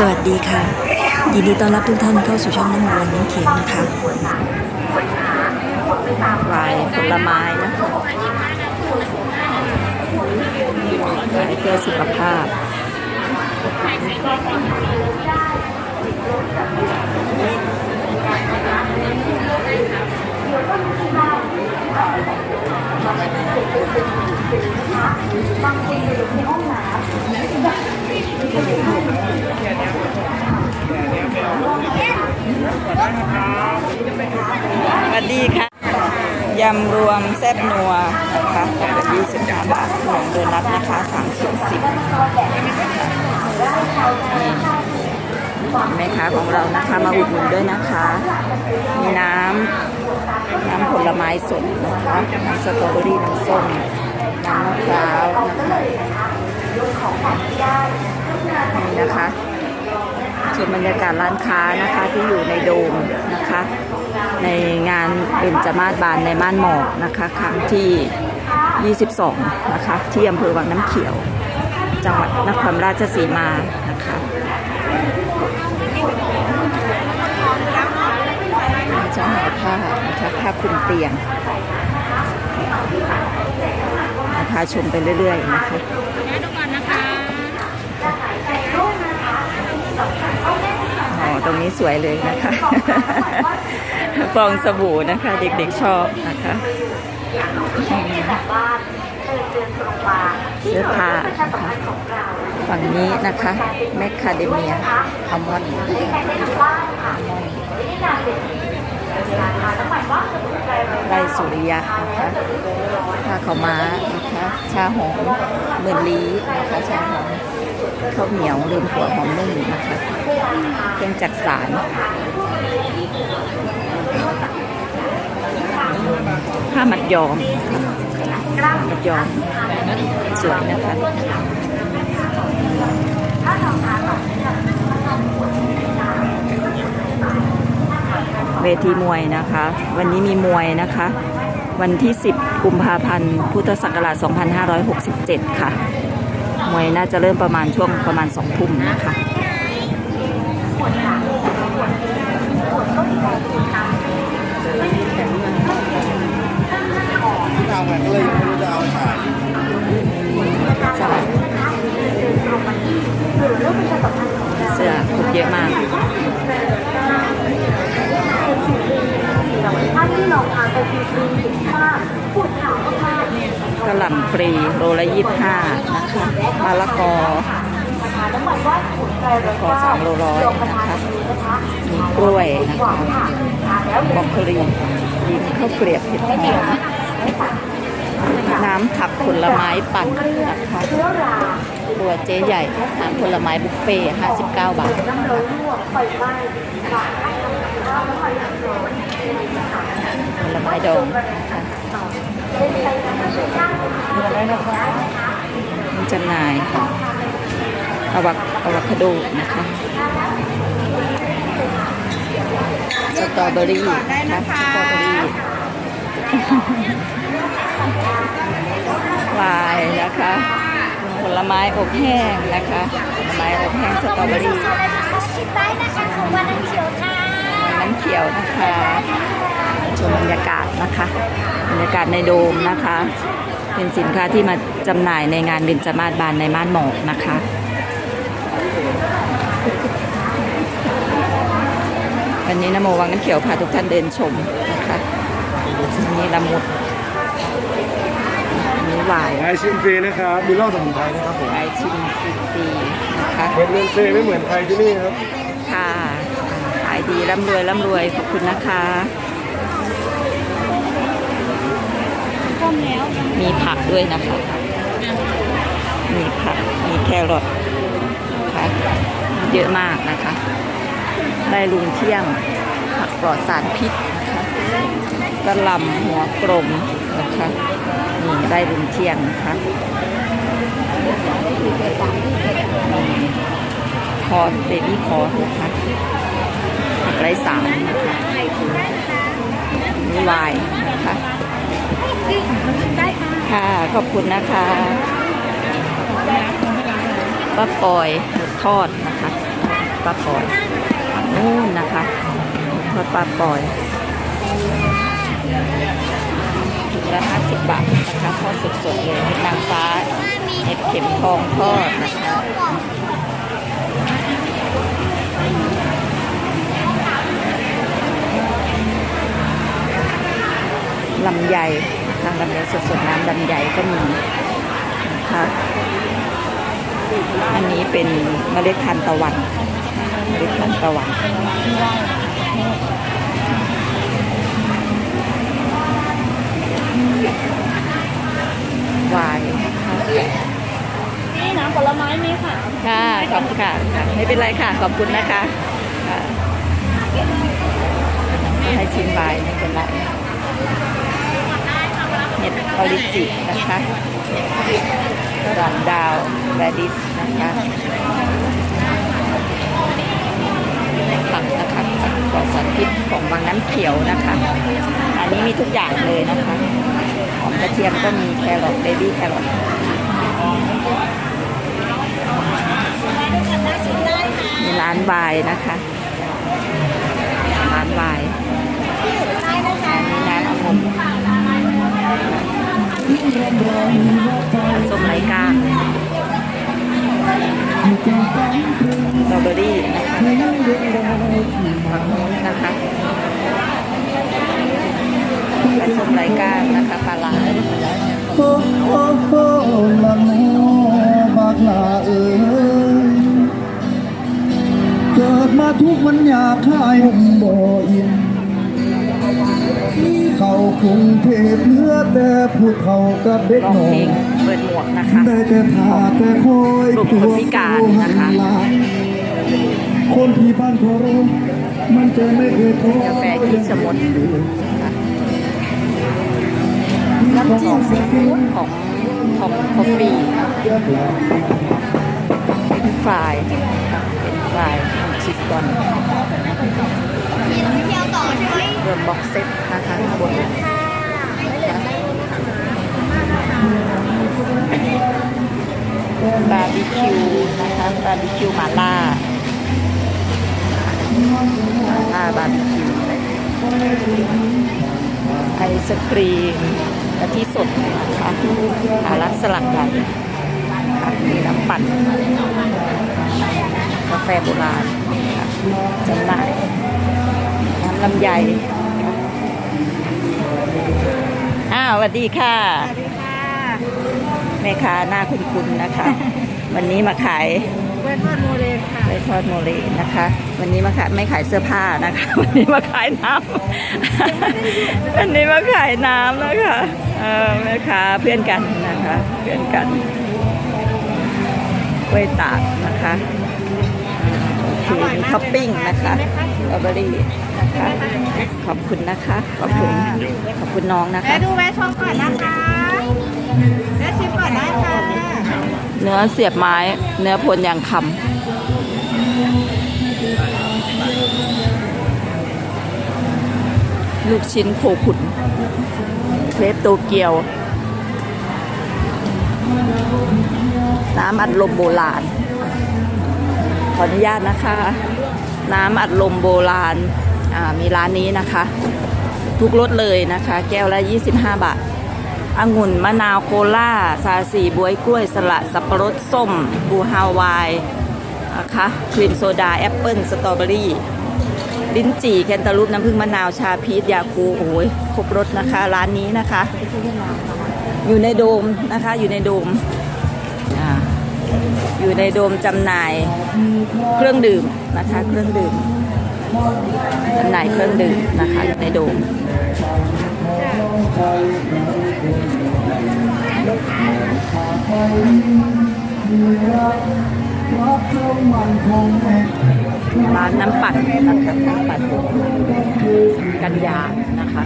สวัสดีค่ะ ยินดีต้อนรับทุกท่านเข้าสู่ช่องน้ำมันน้ำเขียวนะคะวายผลไม้นะคะขายเพื่อสุขภาพสวัสดีค่ะ ยำรว มแซ่บนัวนะคะแบบ25บาทขนมโดนัทนะคะ30สิบแม่ค้าของเรานะคะมาอุดหนุนด้วยนะคะ มีน้ำน้ำผลไม้สดนะคะน้ำสตรอเบอรี่น้ำส้มน้ำมะพร้าวนะคะนี่นะคะส่วนบรรยากาศร้านค้านะคะที่อยู่ในโดมนะคะ ในงานเบญจมาศบานในม่านหมอกนะคะ ครั้งที่ 22 นะคะ ที่อำเภอวังน้ำเขียว จังหวัดนครราชสีมานะคะจะหาผ้านะคะผ้าคลุมเตียงพาชมไปเรื่อยๆนะคะอ๋อ ตรงนี้สวยเลยนะคะ ฟองสบู่นะคะ เด็กๆชอบนะคะเสื้อผ้านะคะฝั่งนี้นะคะแมคคาเดเมียอัลมอนด์ไรสุริยะนะคะผ้าขาวม้านะคะ ชาหอมเมือนลีนะคะชาหอม ข้าวเหนียวลืมหัวหอมนึ่งนะคะเครื่องจักสารผ้ามัดยอมมัดยอมสวยนะคะเวทีมวยนะคะ วันนี้มีมวยนะคะ วันที่ 10 กุมภาพันธ์ พุทธศักราช 2567 ค่ะ มวยน่าจะเริ่มประมาณช่วงประมาณสองทุ่มนะคะ กระหล่ำปรีโลละยี่สิบห้านะคะมะละกอมะละกอสามโลร้อยนะคะมีกล้วยนะคะบรอกโคลียิงข้าวเกลียบเห็ดหอมน้ำผักผลไม้ปั่นนะคะตัวเจ๊ใหญ่น้ำผลไม้บุฟเฟ่ห้าสิบเก้าบาทผลไม้ดองนะคะ จำหน่ายอะวักอะวาคาโดนะคะสตรอเบอรี่นะคะสตรอเบอรี่วายนะคะ ผลไม้อบแห้งนะคะผลไม้อบแห้งสตรอเบอรี่น้ำเขียวนะคะชมบรรยากาศนะคะ บรรยากาศในโดมนะคะ เป็นสินค้าที่มาจำหน่ายในงานเบญจมาศบานในม่านหมอกนะคะวันนี้นโมวังน้ำเขียวพาทุกท่านเดินชมนะคะอันนี้ละมุดอันนี้หวายขายชิมฟรีนะครับมีเหล้าสมุนไพรนะครับผมไอชิมฟรีๆนะคะเงินเงินเซไม่เหมือนใครที่นี่ครับ ค่ะ ขายดีร่ำรวยร่ำรวยขอบคุณนะคะ มีผักด้วยนะคะ มีผัก มีแครอทนะคะเยอะมากนะคะ ได้ลุงเที่ยง ผักปลอดสารพิษนะคะกระลำหัวกลมนะคะ นี่ได้ลุงเที่ยงนะคะนี่คอเบบี้คอนะคะผักไร้สารนะคะนี่วายนะคะ ค่ะ ขอบคุณนะคะป้าปอยหมูทอดนะคะปลาป่อยฝั่งนู้นนะคะทอดปลาป่อยถุงละห้าสิบบาทนะคะทอดสดๆเลยเห็ดนางฟ้าเห็ดเข็มทองทอดนะคะลำไย นะคะลำไยสดๆน้ำลำไยก็มีนะคะอันนี้เป็นเมล็ดทานตะวันเมล็ดทานตะวันวายนะคะนี่น้ำผลไม้มีค่ะค่ะขอบคุณค่ะค่ะ ไม่เป็นไรค่ะ ขอบคุณนะคะค่ะให้ชิมวายไม่เป็นไรเห็ดออริจินะคะรันดาวแรดิสนะคะผักนะคะผักปลอดสารพิษของบางน้ำเขียวนะคะ อันนี้มีทุกอย่างเลยนะคะหอมกระเทียมก็มีแครอทเบบี้แครอทมีร้านวายนะคะ สตรอเบอรี่นะคะฝั่งโน้นนะคะและส้มไรกางนะคะปลาลาโอ้โอ้โอ้ละโมบากลาเอ๋ยเกิดมาทุกมันอยากให้ผมบ่อินเข้ากรุงเทพเหลือแต่ผู้เฒ่ากับเด็กน้อง เปิดหมวกนะคะได้แต่ทาแต่คอยกลุ่มคนพิการนะคะ คนที่บ้านโทรมันจะไม่เคยโทรกาแฟคิสมุนนะคะน้ำจิ้มซีฟู้ดของของคอฟฟี่เป็นฟรายเป็นฟรายของชีสบอลเที่ยวต่อใช่ไหมรวมบ็อกเซ็ตนะคะข้างบน บาร์บีคิวนะคะบาร์บีคิวหมาล่าหมาล่าบาร์บีคิวไอศครีมกะทิสดนะคะอารักสลักใหญ่ค่ะมีน้ำปั่นกาแฟโบราณจำหน่ายน้ำลำไยอ้าววัสดีค่ะสวัสดีค่ะ แม่ค้าหน้าคุ้นๆนะคะ วันนี้มาขายเวททอดโมเลค่ะไส้ทอดโมเลนะคะ วันนี้มาขายไม่ขายเสื้อผ้านะคะ วันนี้มาขายน้ำวันนี้มาขายน้ำนะคะเออแม่ค้าเพื่อนกันนะคะ เพื่อนกันกล้วยตากนะคะโอเคมีท็อปปิ้งนะคะสตรอเบอรี่นะคะขอบคุณนะคะ ขอบคุณ ขอบคุณน้องนะแม่คะ ดูแม่ชมก่อนนะคะ แม่ชิมก่อนได้ค่ะเนื้อเสียบไม้ เนื้อพลยางคำลูกชิ้นโคขุนเครปโตเกียว น้ำอัดลมโบราณ ขออนุญาตนะคะ น้ำอัดลมโบราณอ่ามีร้านนี้นะคะ ทุกรสเลยนะคะ แก้วละ 25 บาท องุ่นมะนาวโคลาซาสีบวยกล้วยสละสับปะรดส้มบูฮาวายนะคะครีมโซดา แอปเปิลสตรอเบอรี่ ลิ้นจี่แคนตาลูปน้ำผึ้งมะนาวชาพีชยาคูโอ้ยครบรสนะคะ ร้านนี้นะคะ อยู่ในโดมนะคะ อยู่ในโดมอ่าอยู่ในโดมจำหน่ายเครื่องดื่มนะคะ เครื่องดื่ม จำหน่ายเครื่องดื่มนะคะในโดมร้านน้ำปั่นนะคะน้ำปั่นกันยานะคะ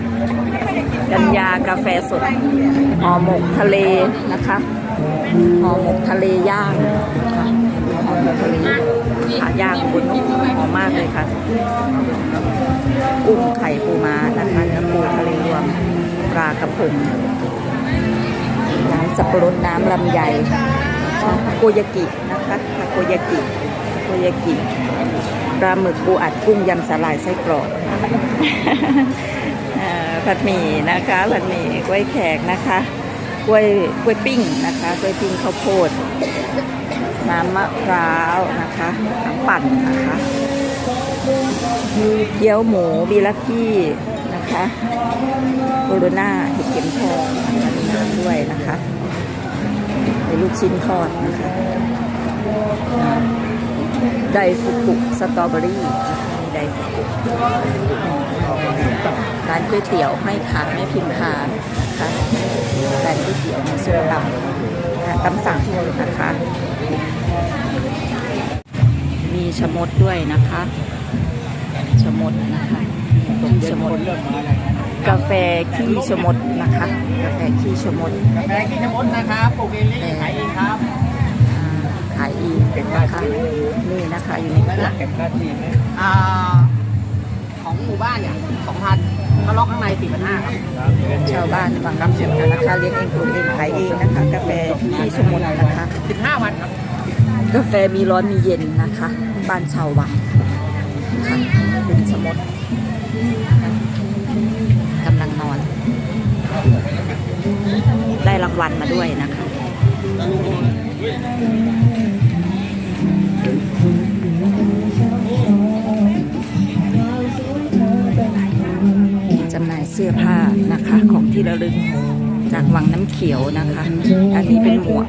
กันยากาแฟสดห่อหมกทะเลนะคะห่อหมกทะเลย่างนะคะ ขายางบนหอมมากเลยค่ะ กุ้งไข่ปูม้านะคะเนื้อปูทะเลรวมปลากระพงน้ำสับปะรดน้ำลำไยโกยากินะคะโกยากิโกยากิปลาหมึกปูอัดกุ้งยำสาหร่ายไส้กรอกผัดหมี่นะคะผัดหมี่กล้วยแขกนะคะกล้วยกล้วยปิ้งนะคะกล้วยปิ้งข้าวโพด น้ำมะพร้าวนะคะน้ำปั่นนะคะเกี๊ยวหมูบีลักกี้นะคะโคโรนาเห็ดเข็มทองมีน้ำด้วยนะคะเป็นลูกชิ้นทอดนะคะไดฟุกุสตรอเบอรี่ไดฟุกุร้านก๋วยเตี๋ยวไม่ขาดไม่พิมพ์ขาดนะคะร้านก๋วยเตี๋ยวมีโซดำตำสั่งนะคะ มีชะมดด้วยนะคะชะมดนะคะขี้ชะมดกาแฟขี้ชะมดนะคะ กาแฟขี้ชะมดกาแฟกินน้ำมดนะครับปลูกเองเลี้ยงขายเองครับอ่าขายอีกนะคะนี่นะคะอยู่ในเครื่องเก็บค่าทีอ่าของหมู่บ้านเนี่ยสองพันถ้าล็อกข้างในสี่พันห้าครับชาวบ้านบางน้ำเขียวนะคะเลี้ยงเองปลูกเองขายเองนะคะ กาแฟขี้ชะมดนะคะสิบห้าวันครับ กาแฟมีร้อนมีเย็นนะคะบ้านชาววังค่ะเป็นสมดกำลังนอน ได้รางวัลมาด้วยนะคะจำหน่ายเสื้อผ้านะคะของที่ระลึกจากวังน้ำเขียวนะคะ อันนี้เป็นหมวก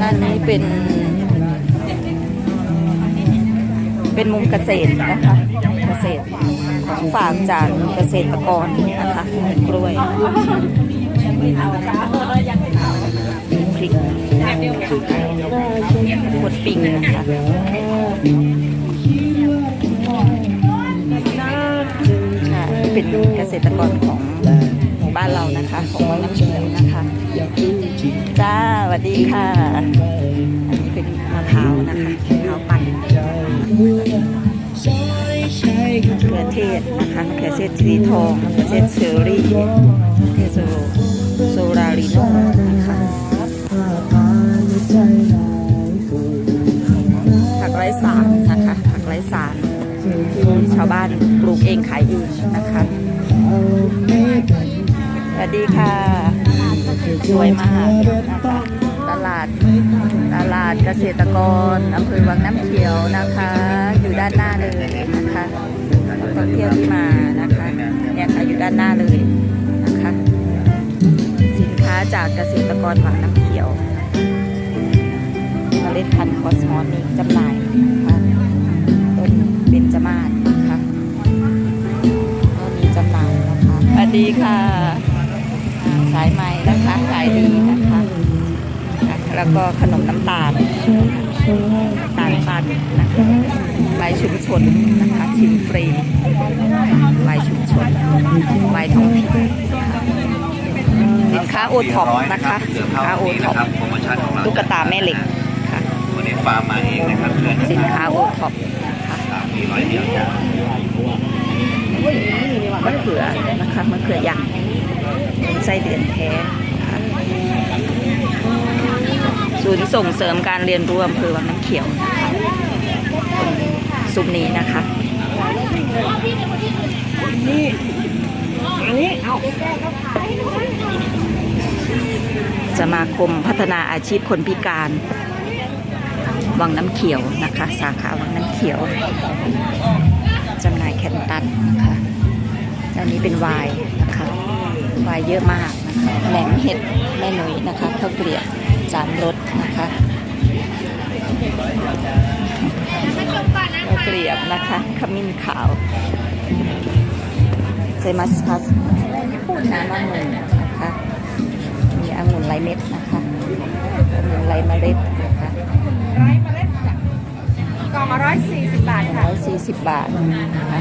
ด้านนี้เป็น เป็นมุมเกษตรนะคะ เกษตรของฝากจากเกษตรกรนะคะกล้วยพริกบดปิงนะคะค่ะเป็นเกษตรกรของหมู่บ้านเรานะคะ ของวังน้ำเขียวนะคะ จ้าสวัสดีค่ะ อันนี้เป็นมะพร้าวนะคะมะพร้าวปั่นมะเขือเทศนะคะมะเขือเทศสีทองมะเขือเทศเชอรี่มะเขือเทศโซโซราริโนนะคะผักไร้สารนะคะผักไร้สารชาวบ้านปลูกเองขายเองนะคะสวัสดีค่ะ สวยมากนะคะตลาดตลาดเกษตรกรอำเภอวังน้ำเขียวนะคะ อยู่ด้านหน้าเลยนะคะท่องเที่ยวที่มานะคะเนี่ยค่ะอยู่ด้านหน้าเลยนะคะ สินค้าจากเกษตรกรวังน้ำเขียวเมล็ดพันธุ์คอสมอนิกจำหน่ายนะคะต้นเบญจมาศนะคะก็มีจำหน่ายนะคะสวัสดีค่ะ สายไหมนะคะขายดีนะคะค่ะแล้วก็ขนมน้ำตาลน้ำตาลปั่นนะคะใบชุมชนนะคะชิมฟรีใบชุมชนใบท้องถิ่นนะคะสินค้าโอท็อปนะคะสินค้าโอท็อปโปรโมชั่นของเราตุ๊กตาแม่เหล็กค่ะตัวนี้ฟาร์มมาเองนะครับเพื่อนสินค้าโอท็อปนะคะสามปีร้อยเดียวจ้ะมะเขือนะคะมะเขือยางเป็น ไส้เดือนแท้นะคะศูนย์ส่งเสริมการเรียนรู้อำเภอวังน้ำเขียวนะคะตรงซุ้มนี้นะคะสมาคมพัฒนาอาชีพคนพิการ วังน้ำเขียวนะคะ สาขาวังน้ำเขียวจำหน่ายแคนตันนะคะอันนี้เป็นไวน์นะคะ ไวน์เยอะมากนะคะแหนมเห็ดแม่หนุ่ยนะคะข้าวเกลียบสามรสนะคะข้าวเกลียบนะคะขมิ้นขาวเซมัสพัสน้ำองุ่นนะคะมีองุ่นไรเม็ดนะคะองุ่นไรเมล็ดนะคะกล่องละร้อยสี่สิบบาทค่ะร้อยสี่สิบบาทนะคะ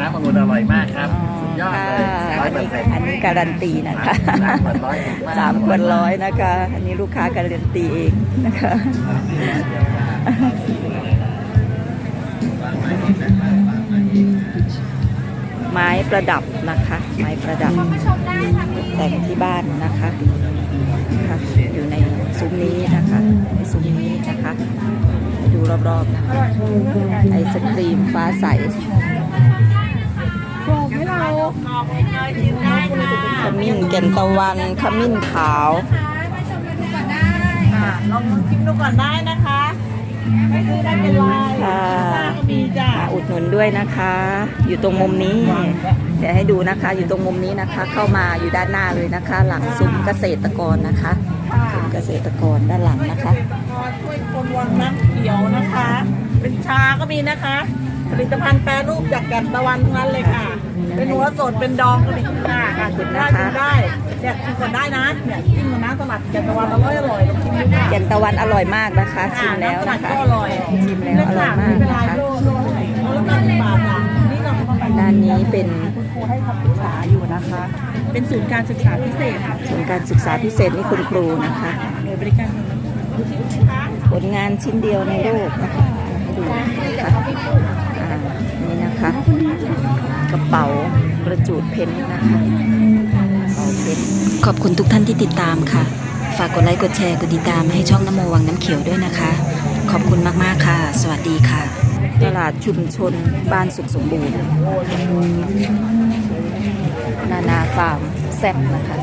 น้ำองุ่นอร่อยมากครับอ๋อสุดยอดค่ะเลยร้อัอยนเปอนี้ร์เซ็นต์อันนี้การันตีนะคะสามขวดร้อยถูกมากสามขวดร้อยนะคะ อันนี้ลูกค้าการันตีเองนะคะไม้ประดับนะคะ ไม้ประดับแต่งที่บ้านนะคะค่ะอยู่ในซุ้มนี้นะคะในซุ้มนี้นะคะ ดูรอบๆนะคะไอศครีมฟ้าใส ขมิ้นแก่นตะวัน ขมิ้นขาวลองชิมดูก่อนได้นะคะไม่ซื้อได้เป็นไรค่ะก็มีจ้ะมาอุดหนุนด้วยนะคะ อยู่ตรงมุมนี้ เดี๋ยวให้ดูนะคะ อยู่ตรงมุมนี้นะคะ เข้ามาอยู่ด้านหน้าเลยนะคะ หลังซุ้มเกษตรกรนะคะซุ้มเกษตรกรด้านหลังนะคะช่วยคนวังน้ำเขียวนะคะ เป็นชาก็มีนะคะ ผลิตภัณฑ์แปรรูปจากแก่นตะวันทั้งนั้นเลยค่ะ เป็นหัวสดเป็นดองก็มีค่ะค่ะกินได้กินได้เนี่ยกินก่อนได้นะเนี่ยกินกับน้ำสลัดแก่นตะวันอร่อยอร่อยลองชิมดูค่ะแก่นตะวันอร่อยมากนะคะ ชิมแล้วน้ำสลันะดคะก็อร่อยชิมแล้วอร่อยมากไเป็นไรนะคะโลโลละไหนโลละแปดสิบบาทอะนี่เราเข้าไปด้านนี้เป็นคุณครูให้คำปรึกษาอยู่นะคะ เป็นศูนย์การศึกษาพิเศษค่ะศูนย์การศึกษาพิเศษนี่คุณครูนะคะหน่วยบริการผลงานชิ้นเดียวในโลกนะคะให้ดูนะคะอ่า นี่นะคะ กระเป๋ากระจูดเพนนะคะกระเป๋าเพนขอบคุณทุกท่านที่ติดตามค่ะ ฝากกดไลค์กดแชร์กดติดตามให้ช่องน้ำโมวังน้ำเขียวด้วยนะคะ ขอบคุณมากๆค่ะ สวัสดีค่ะ ตลาดชุมชนบ้านสุขสมบูรณ์ นานาฟาร์มแซ่บนะคะ